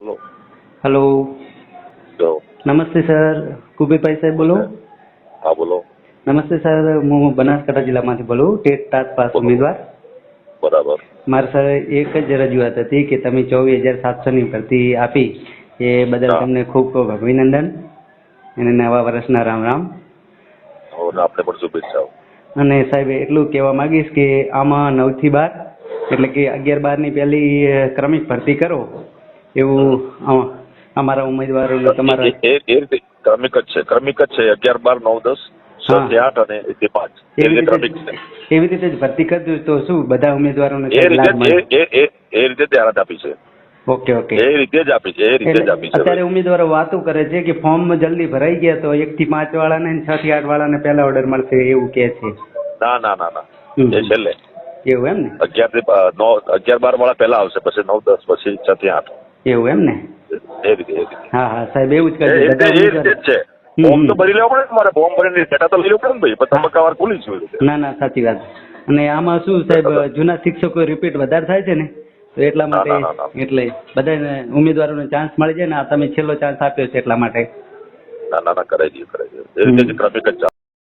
બોલો હલો નમસ્તે સર કુબેરભાઈ સાહેબ બોલો હા બોલો નમસ્તે સર હું બનાસકાંઠા જિલ્લામાંથી બોલું. ટેટ ટાસ્ક પાસ ઉમેદવાર. બરાબર. મારે સર એક જ રજૂઆત હતી કે તમે ચોવીસ હજાર સાતસોની ભરતી આપી. એ બદલ. તમને ખૂબ ખૂબ અભિનંદન. અને નવા વર્ષના રામ રામ. આપણે પણ શુભેચ્છાઓ. અને સાહેબ એટલું કહેવા માંગીશ કે આમાં નવથી બાર એટલે કે અગિયાર બારની પહેલી ક્રમિક ભરતી કરો. એવું અમારા ઉમેદવારો તમારા એ એ- એ રીતે. ક્રમિક જ છે. ક્રમિક જ છે. અગિયાર બાર નવ દસ છ આઠ અને એક પાંચ. એવી રીતે ક્રમિક છે. એવી રીતે જ ભરતી કરજો તો શું? બધા ઉમેદવારોને એ રીતે એ એ એ એ રીતે જાહેરાત આપી છે. Okay okay. એ રીતે જ આપી છે એ રીતે જ આપી છે. અત્યારે ઉમેદવારો વાતો કરે છે કે ફોર્મ જલ્દી ભરાઈ ગયા તો એક થી પાંચ વાળાને ને છ થી આઠ વાળાને પહેલા ઓર્ડર મળશે એવું કે છે. ના ના ના ના. એ છેલ્લે. એવું એમ ને? અગિયારથી નવ અગિયાર બાર વાળા પહેલા આવશે પછી નવ દસ પછી છ થી આઠ. એવું એમ ને? હા હા સાહેબ એવું જ કરજો બધા ફોર્મ તો ભરી લેવા પડે મારે ફોર્મ ભરીને ડેટા તો લઈ લેવો પડે ને ભાઈ તબક્કાવાર ખુલી છે ના ના સાચી વાત. અને આમાં શું સાહેબ જૂના શિક્ષકો રિપીટ વધારે થાય છે ને? તો એટલા માટે. એટલે બધાને ઉમેદવારોને ચાન્સ મળી જાય ને આ તમે છેલ્લો ચાન્સ આપ્યો છે એટલા માટે. ના ના ના કરાઈ દઈએ કરાઈ દઈએ. એ રીતે ક્રમિક જ